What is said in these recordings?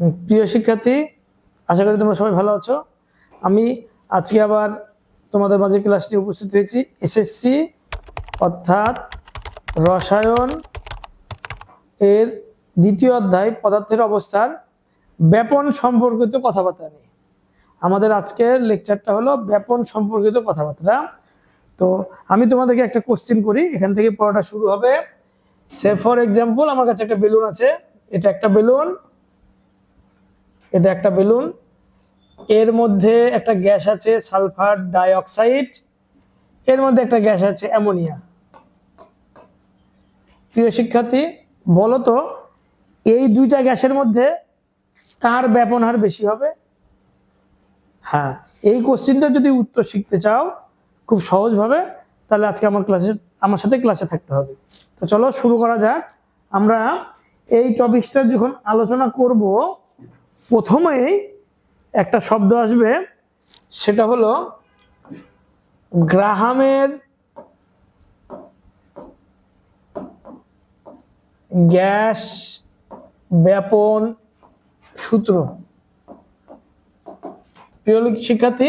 প্রিয় শিক্ষার্থী, আশা করি তোমরা সবাই ভালো আছো। আমি আজকে আবার তোমাদের মাঝে ক্লাস নিয়ে উপস্থিত হয়েছি এসএসসি অর্থাৎ রসায়ন এর দ্বিতীয় অধ্যায় পদার্থের অবস্থার ব্যাপন সম্পর্কিত কথাবার্তা নিয়ে। আমাদের আজকের লেকচারটা হলো ব্যাপন সম্পর্কিত কথাবার্তা। তো আমি তোমাদেরকে একটা কোশ্চেন করি, এখান থেকে পড়াটা শুরু হবে। সে ফর এক্সাম্পল আমার কাছে একটা বেলুন আছে। এটা একটা বেলুন। এটা একটা বেলুন। এর মধ্যে একটা গ্যাস আছে, সালফার ডাইঅক্সাইড। এর মধ্যে একটা গ্যাস আছে, অ্যামোনিয়া। প্রিয় শিক্ষার্থী, বলো তো, এই দুইটা গ্যাসের মধ্যে কার ব্যাপন হার বেশি হবে? হ্যাঁ এই কোশ্চিনটা যদি উত্তর শিখতে চাও, খুব সহজভাবে তাহলে আজকে আমার ক্লাসে, আমার সাথে ক্লাসে থাকতে হবে। তো চলো, শুরু করা যাক। আমরা এই টপিকটা যখন আলোচনা করব প্রথমেই একটা শব্দ আসবে, সেটা হলো গ্রাহামের গ্যাস ব্যাপন সূত্র। প্রিয় শিক্ষার্থী,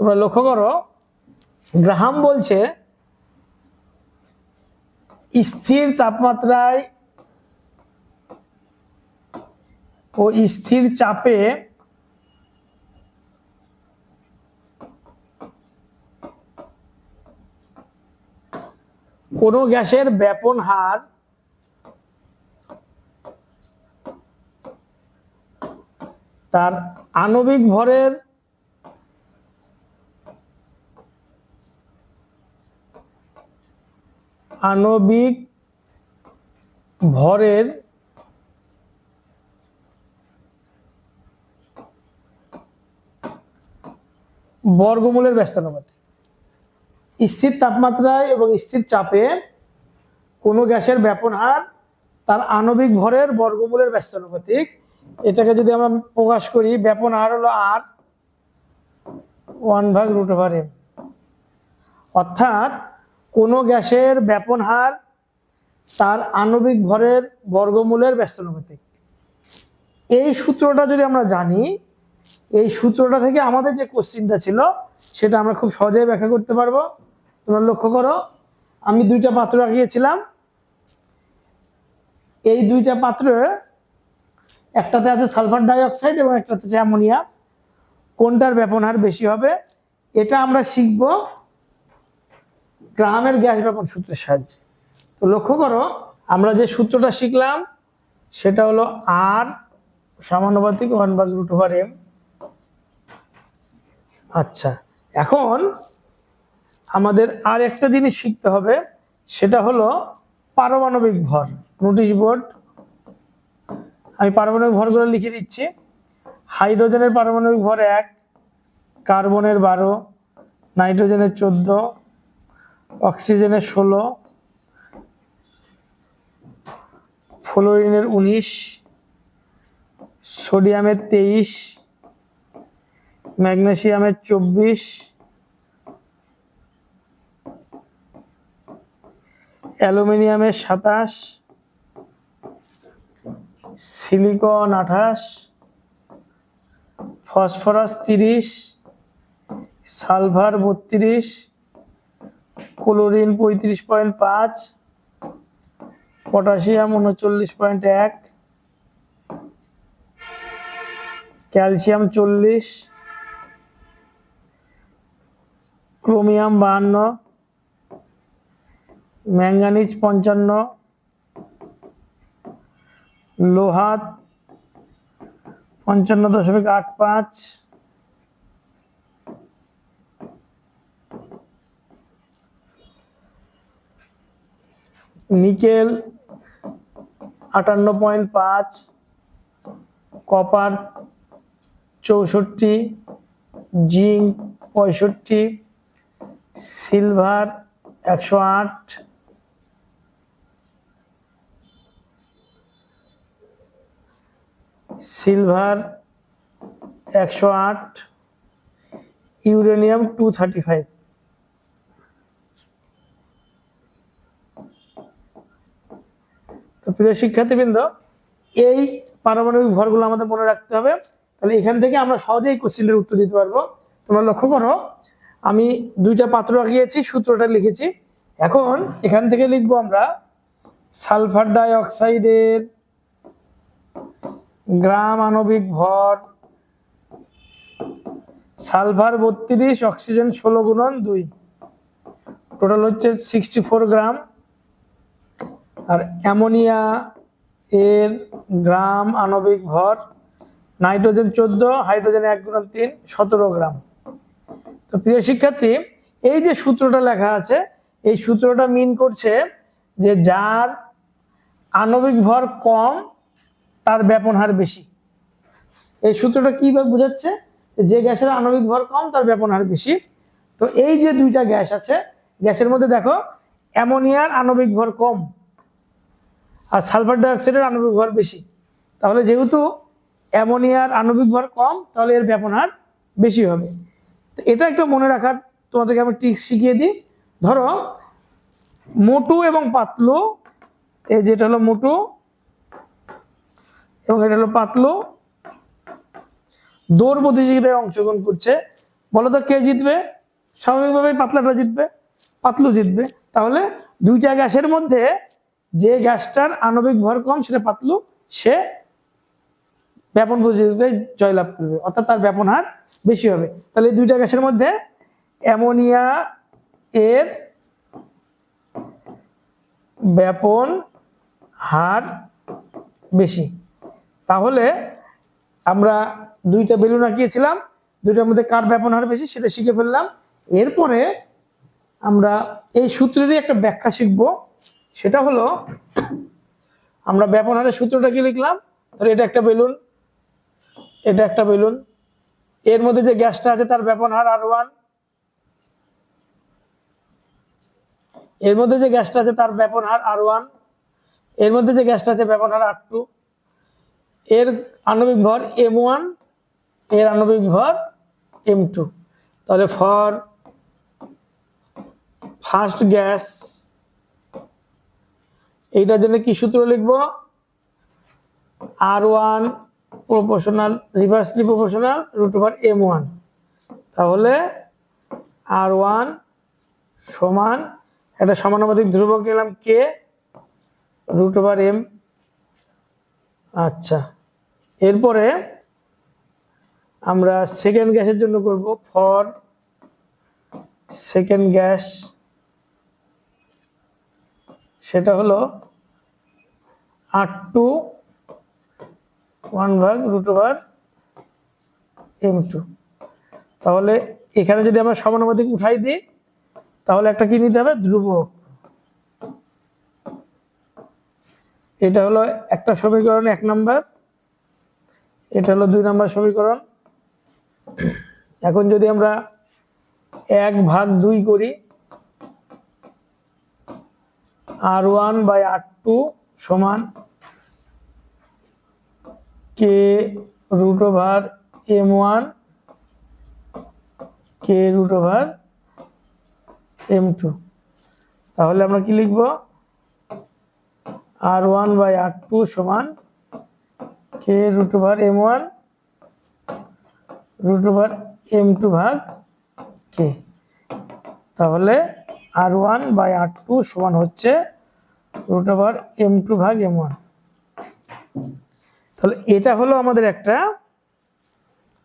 তোমরা লক্ষ্য করো, গ্রাহাম বলছে, স্থির তাপমাত্রায় ও স্থির চাপে কোনো গ্যাসের ব্যাপন হার তার আণবিক ভরের আণবিক ভরের বর্গমূলের ব্যস্তানুপাতে স্থির তাপমাত্রায় এবং স্থির চাপে কোনো গ্যাসের ব্যাপন হার তার আণবিক ভরের বর্গমূলের ব্যস্তানুপাতিক এটাকে যদি আমরা প্রকাশ করি, ব্যাপন হার হলো আর ওয়ান ভাগ রুট ওভার এম অর্থাৎ কোনো গ্যাসের ব্যাপন হার তার আণবিক ভরের বর্গমূলের ব্যস্তানুপাতিক এই সূত্রটা যদি আমরা জানি এই সূত্রটা থেকে আমাদের যে কোশ্চিনটা ছিল, সেটা আমরা খুব সহজেই ব্যাখ্যা করতে পারব। তোমরা লক্ষ্য করো, আমি দুইটা পাত্র রাখিয়েছিলাম এই দুইটা পাত্র একটাতে আছে সালফার ডাইঅক্সাইড এবং একটাতে আছে অ্যামোনিয়া। কোনটার ব্যাপন হার বেশি হবে? এটা আমরা শিখব গ্রামের গ্যাস ব্যাপন সূত্রের সাহায্যে। তো লক্ষ্য করো, আমরা যে সূত্রটা শিখলাম, সেটা হলো আর সমানুপাতিক one by root over M আচ্ছা এখন আমাদের আর একটা জিনিস শিখতে হবে, সেটা হলো পারমাণবিক ভর। নোটিশ বোর্ড, আমি পারমাণবিক ভরগুলো লিখে দিচ্ছি। হাইড্রোজেনের পারমাণবিক ভর এক, কার্বনের বারো, নাইট্রোজেনের চোদ্দ, অক্সিজেনের ষোলো, ফ্লোরিনের উনিশ, সোডিয়ামের তেইশ ম্যাগনেসিয়ামের চব্বিশ, অ্যালুমিনিয়ামের সাতাশ, সিলিকন আঠাশ, ফসফরাস তিরিশ, সালভার বত্রিশ, ক্লোরিন পঁয়ত্রিশ পয়েন্ট পাঁচ, পটাশিয়াম উনচল্লিশ পয়েন্ট এক, ক্যালসিয়াম চল্লিশ ক্রোমিয়াম বাহান্ন, ম্যাঙ্গানিজ পঞ্চান্ন লোহা পঞ্চান্ন দশমিক আট পাঁচ, নিকেল আটান্ন পয়েন্ট পাঁচ, কপার চৌষট্টি, জিঙ্ক পঁয়ষট্টি সিলভার একশো আট। সিলভার একশো আট। Uranium two thirty five. তো প্রিয় শিক্ষার্থীবৃন্দ, এই পারমাণবিক ভরগুলো আমাদের মনে রাখতে হবে। তাহলে এখান থেকে আমরা সহজেই কোশ্চেনের উত্তর দিতে পারব। তোমরা লক্ষ্য করো আমি দুইটা পাত্র রাখিয়েছি সূত্রটা লিখেছি। এখন এখান থেকে লিখব আমরা সালফার ডাই অক্সাইডের গ্রাম আণবিক ভর সালফার বত্রিশ, অক্সিজেন ষোলো গুণন দুই। টোটাল হচ্ছে সিক্সটি ফোর গ্রাম। আর অ্যামোনিয়া এর গ্রাম আণবিক ভর, নাইট্রোজেন চোদ্দ, হাইড্রোজেন এক গুণন তিন, সতেরো গ্রাম। তো প্রিয় শিক্ষার্থী, এই যে সূত্রটা লেখা আছে, এই সূত্রটা মিন করছে যে যার আণবিক ভর কম, তার ব্যাপন হার বেশি। এই সূত্রটা কি বোঝাচ্ছে? যে গ্যাসের আণবিক ভর কম, তার ব্যাপন হার বেশি। তো এই যে দুইটা গ্যাস আছে, গ্যাসের মধ্যে দেখো, অ্যামোনিয়ার আণবিক ভর কম আর সালফার ডাইঅক্সাইডের আণবিক ভর বেশি। তাহলে যেহেতু অ্যামোনিয়ার আণবিক ভর কম, তাহলে এর ব্যাপন হার বেশি হবে। এটা একটু মনে রাখার তোমাদেরকে আমি ট্রিক্স শিখিয়ে দিই। ধরো, মোটু এবং পাতলু, এই যেটা হলো মোটু, এবং এটা হলো পাতলু, দৌড় প্রতিযোগিতায় অংশগ্রহণ করছে। বলো তো কে জিতবে? স্বাভাবিকভাবেই পাতলাটা জিতবে, পাতলু জিতবে। তাহলে দুইটা গ্যাসের মধ্যে যে গ্যাসটার আণবিক ভর কম, সেটা পাতলু, সে ব্যাপন প্রতিযোগিতায় জয়লাভ করবে, অর্থাৎ তার ব্যাপন হার বেশি হবে। তাহলে দুইটা গ্যাসের মধ্যে অ্যামোনিয়া এর ব্যাপন হার বেশি। তাহলে আমরা দুইটা বেলুন আঁকিয়েছিলাম, দুইটার মধ্যে কার ব্যাপন হার বেশি সেটা শিখে ফেললাম। এরপরে আমরা এই সূত্রেরই একটা ব্যাখ্যা শিখব। সেটা হলো, আমরা ব্যাপন হারের সূত্রটা কি লিখলাম? ধরো এটা একটা বেলুন এটা একটা বেলুন। এর মধ্যে যে গ্যাসটা আছে তার ব্যাপন হার আর ওয়ানের মধ্যে যে গ্যাসটা আছে তার ব্যাপন হার আর ওয়ানের মধ্যে যে গ্যাসটা আছে ব্যাপন হার আর টু এর আণবিক ভর এম ওয়ানের আণবিক ভর এম টু তাহলে ফর ফার্স্ট গ্যাস এইটার জন্য কি সূত্র লিখব? R one proportional reversely proportional root over M one তাহলে আর ওয়ান সমান, একটা সমানুপাতিক ধ্রুবক নিলাম কে রুট ওভার এম আচ্ছা। এরপরে আমরা সেকেন্ড গ্যাসের জন্য করব ফর সেকেন্ড গ্যাস, সেটা হলো আর টু ওয়ান ভাগ রুট ওভার এম টু। তাহলে এখানে যদি আমরা সমানুপাতিক উঠাই দিই, তাহলে একটা কি নিতে হবে? ধ্রুবক। এটা হলো একটা সমীকরণ এক নাম্বার, এটা হলো দুই নাম্বার সমীকরণ। এখন যদি আমরা এক ভাগ দুই করি, R one by R two সমান কে রুট ওভার এম ওয়ান, কে রুট ওভার এম টু। তাহলে আমরা কি লিখব? R one by R two সমান কে root over M one root over M two ভাগ কে। তাহলে R one by R two সমান হচ্ছে রুট ওভার এম টু ভাগ এম ওয়ান। তাহলে এটা হলো আমাদের একটা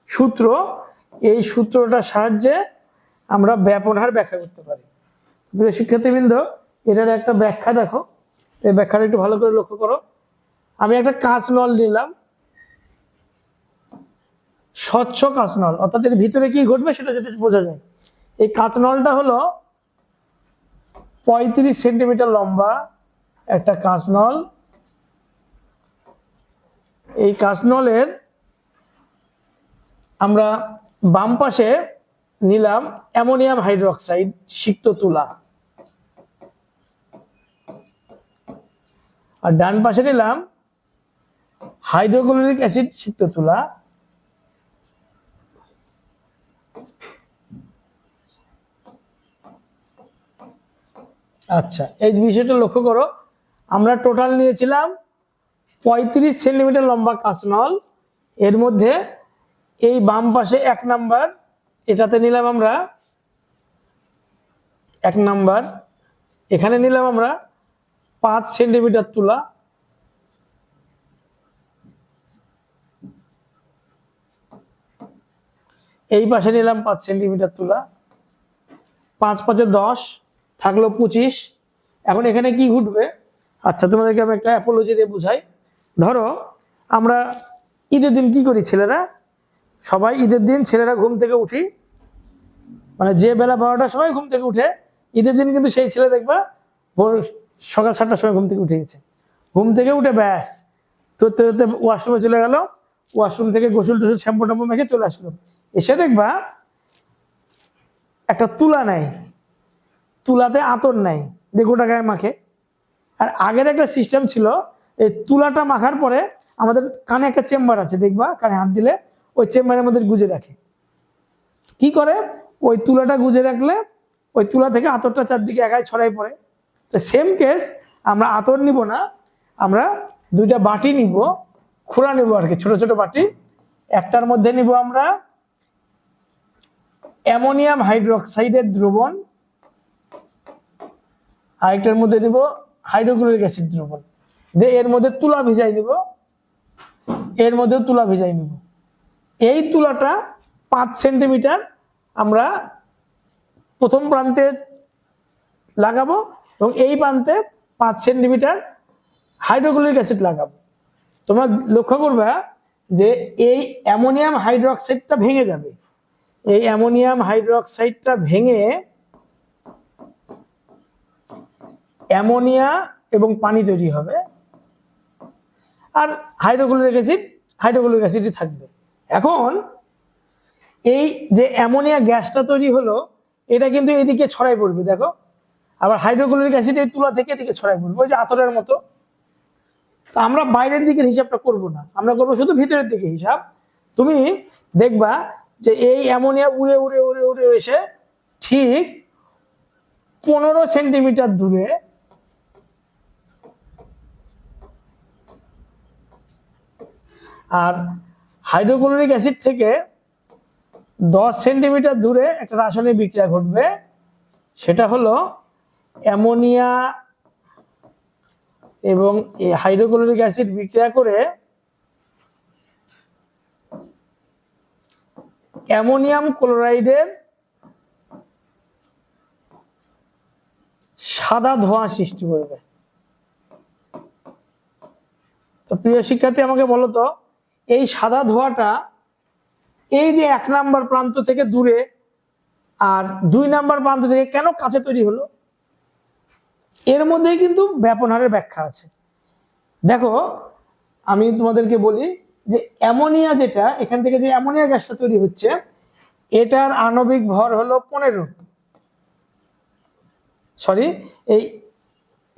সূত্র। এই সূত্রটার সাহায্যে আমরা ব্যাপন হার ব্যাখ্যা করতে পারি। প্রিয় শিক্ষার্থীবৃন্দ, এটার একটা ব্যাখ্যা দেখো। এই ব্যাখ্যাটা একটু ভালো করে লক্ষ্য করো। আমি একটা কাঁচ নল নিলাম। স্বচ্ছ কাঁচ নল অর্থাৎ এর ভিতরে কি ঘটবে সেটা যাতে বোঝা যায়। এই কাঁচ নলটা হলো পঁয়ত্রিশ সেন্টিমিটার লম্বা একটা কাঁচ নল এই কাঁচ নলের আমরা বাম পাশে নিলাম অ্যামোনিয়াম হাইড্রোক্সাইড সিক্ত তুলা। আর ডান পাশে নিলাম হাইড্রোক্লোরিক অ্যাসিড সিক্ত তুলা। আচ্ছা এই বিষয়টা লক্ষ্য করো। আমরা টোটাল নিয়েছিলাম পঁয়ত্রিশ সেন্টিমিটার লম্বা কাঁচনল এর মধ্যে এই বাম পাশে এক নাম্বার, এটাতে নিলাম আমরা এক নাম্বার। এখানে নিলাম আমরা পাঁচ সেন্টিমিটার তুলা। এই পাশে নিলাম পাঁচ সেন্টিমিটার তুলা। পাঁচ পাঁচে দশ, থাকল পঁচিশ। এখন এখানে কি ঘটবে? আচ্ছা তোমাদেরকে আমি একটা অ্যাপোলজি দিয়ে বুঝাই। ধরো, আমরা ঈদের দিন কি করি ছেলেরা? সবাই ঈদের দিন ছেলেরা ঘুম থেকে উঠি। মানে যে বেলা বারোটার সময় ঘুম থেকে উঠে, ঈদের দিন কিন্তু সেই ছেলে দেখবা ভোর সকাল সাতটার সময় ঘুম থেকে উঠে গেছে। ঘুম থেকে উঠে ব্যাস। তো ওয়াশরুমে চলে গেল। ওয়াশরুম থেকে গোসল টোসল, শ্যাম্পু ট্যাম্পু মেখে চলে আসলো। এসে দেখবা একটা তুলা নেয়। তুলাতে আতর নাই দিয়ে গোটা গায়ে মাখে। আর আগের একটা সিস্টেম ছিল এই তুলাটা মাখার পরে আমাদের কানে একটা চেম্বার আছে, দেখবা? কানে হাত দিলে ওই চেম্বারের মধ্যে গুজে রাখে। কি করে? ওই তুলাটা গুজে রাখলে ওই তুলা থেকে আতরটা চারদিকে একাই ছড়াই পড়ে। তো সেম কেস আমরা আতর নিব না, আমরা দুইটা বাটি নিব খোলা নিব আর কি, ছোট ছোট বাটি। একটার মধ্যে নিব আমরা অ্যামোনিয়াম হাইড্রোক্সাইডের দ্রবণ, আরেকটার মধ্যে নিব হাইড্রোক্লোরিক অ্যাসিড দ্রবণ। দিয়ে এর মধ্যে তুলা ভিজাই নিব। এর মধ্যে তুলা ভিজাই নিব। এই তুলাটা পাঁচ সেন্টিমিটার আমরা প্রথম প্রান্তে লাগাবো এবং এই প্রান্তে পাঁচ সেন্টিমিটার হাইড্রোক্লোরিক অ্যাসিড লাগাবো। তোমরা লক্ষ্য করবে যে এই অ্যামোনিয়াম হাইড্রোক্সাইডটা ভেঙে যাবে। এই অ্যামোনিয়াম হাইড্রোক্সাইডটা ভেঙে অ্যামোনিয়া এবং পানি তৈরি হবে। আর হাইড্রোক্লোরিক অ্যাসিড, হাইড্রোক্লোরিক অ্যাসিডই থাকবে। এখন এই যে অ্যামোনিয়া গ্যাসটা তৈরি হলো, এটা কিন্তু এদিকে ছড়াই পড়বে, দেখো। আবার হাইড্রোক্লোরিক অ্যাসিড এই তুলা থেকে এদিকে ছড়াই পড়বে, ওই যে আতরের মতো। তো আমরা বাইরের দিকের হিসাবটা করব না, আমরা করব শুধু ভিতরের দিকে হিসাব। তুমি দেখবা যে এই অ্যামোনিয়া উড়ে উড়ে উড়ে উড়ে এসে ঠিক পনেরো সেন্টিমিটার দূরে আর হাইড্রোক্লোরিক অ্যাসিড থেকে দশ সেন্টিমিটার দূরে একটা রাসায়নিক বিক্রিয়া ঘটবে। সেটা হলো অ্যামোনিয়া এবং এই হাইড্রোক্লোরিক অ্যাসিড বিক্রিয়া করে অ্যামোনিয়াম ক্লোরাইডের সাদা ধোঁয়া সৃষ্টি করবে। তো প্রিয় শিক্ষার্থী, আমাকে বলো তো এই সাদা ধোঁয়াটা এই যে এক নাম্বার প্রান্ত থেকে দূরে আর দুই নাম্বার প্রান্ত থেকে কেন কাছে তৈরি হলো? এর মধ্যেই কিন্তু ব্যাপনহারের ব্যাখ্যা আছে। দেখো, আমি তোমাদেরকে বলি যে অ্যামোনিয়া যেটা, এখান থেকে যে অ্যামোনিয়া গ্যাসটা তৈরি হচ্ছে, এটার আণবিক ভর হলো পনেরো। সরি এই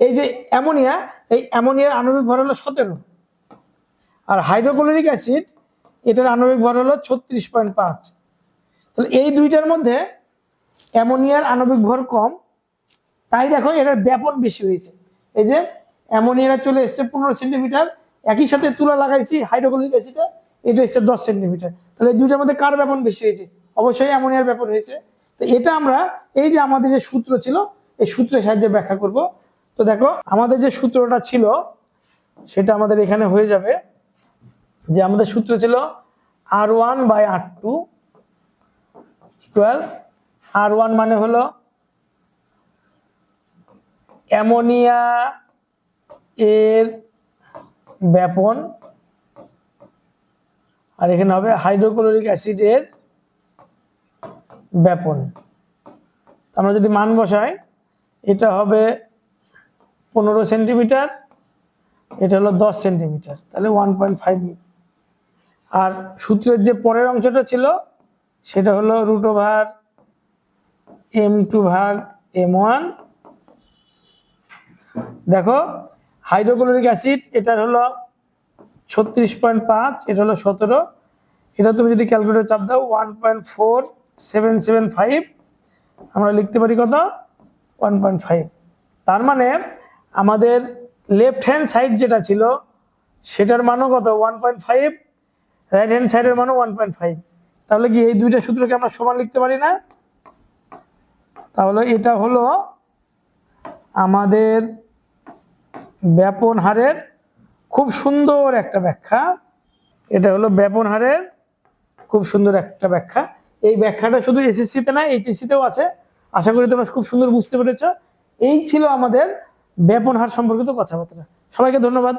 এই যে অ্যামোনিয়া, এই অ্যামোনিয়ার আণবিক ভর হলো সতেরো। আর হাইড্রোক্লোরিক অ্যাসিড, এটার আণবিক ভর হলো ছত্রিশ পয়েন্ট পাঁচ। তাহলে এই দুইটার মধ্যে অ্যামোনিয়ার আণবিক ভর কম। তাই দেখো এটার ব্যাপন বেশি হয়েছে। এই যে অ্যামোনিয়াটা চলে এসছে পনেরো সেন্টিমিটার, একই সাথে তুলা লাগাইছি, হাইড্রোক্লোরিক অ্যাসিডে এটা এসছে দশ সেন্টিমিটার। তাহলে এই দুইটার মধ্যে কার ব্যাপন বেশি হয়েছে? অবশ্যই অ্যামোনিয়ার ব্যাপন হয়েছে। তো এটা আমরা, এই যে আমাদের যে সূত্র ছিল, এই সূত্রের সাহায্যে ব্যাখ্যা করব। তো দেখো, আমাদের যে সূত্রটা ছিল, সেটা আমাদের এখানে হয়ে যাবে। যে আমাদের সূত্র ছিল R one by R two equal R one মানে হলো অ্যামোনিয়া এর ব্যাপন, আর এখানে হবে হাইড্রোক্লোরিক অ্যাসিডের ব্যাপন। আমরা যদি মান বসাই, এটা হবে পনেরো সেন্টিমিটার, এটা হলো দশ সেন্টিমিটার। তাহলে ওয়ান পয়েন্ট ফাইভ আর সূত্রের যে পরের অংশটা ছিল, সেটা হলো রুট ওভার এম টু ভাগ এম ওয়ান দেখো হাইড্রোক্লোরিক অ্যাসিড এটার হলো ছত্রিশ পয়েন্ট পাঁচ, এটা হলো সতেরো। এটা তুমি যদি ক্যালকুলেটার চাপ দাও one point four seven seven five আমরা লিখতে পারি কত? ওয়ান পয়েন্ট ফাইভ তার মানে আমাদের লেফট হ্যান্ড সাইড যেটা ছিল, সেটার মানও কত? One point five right hand সাইডের মানও ওয়ান পয়েন্ট ফাইভ তাহলে কি এই দুইটা সূত্রকে আমরা সমান লিখতে পারি না? তাহলে এটা হলো আমাদের ব্যাপন হারের খুব সুন্দর একটা ব্যাখ্যা। এটা হলো ব্যাপন হারের খুব সুন্দর একটা ব্যাখ্যা। এই ব্যাখ্যাটা শুধু এসএসসিতে না, এইচএসসিতেও আছে। আশা করি তোমরা খুব সুন্দর বুঝতে পেরেছ। এই ছিল আমাদের ব্যাপন হার সম্পর্কিত কথাবার্তা। সবাইকে ধন্যবাদ।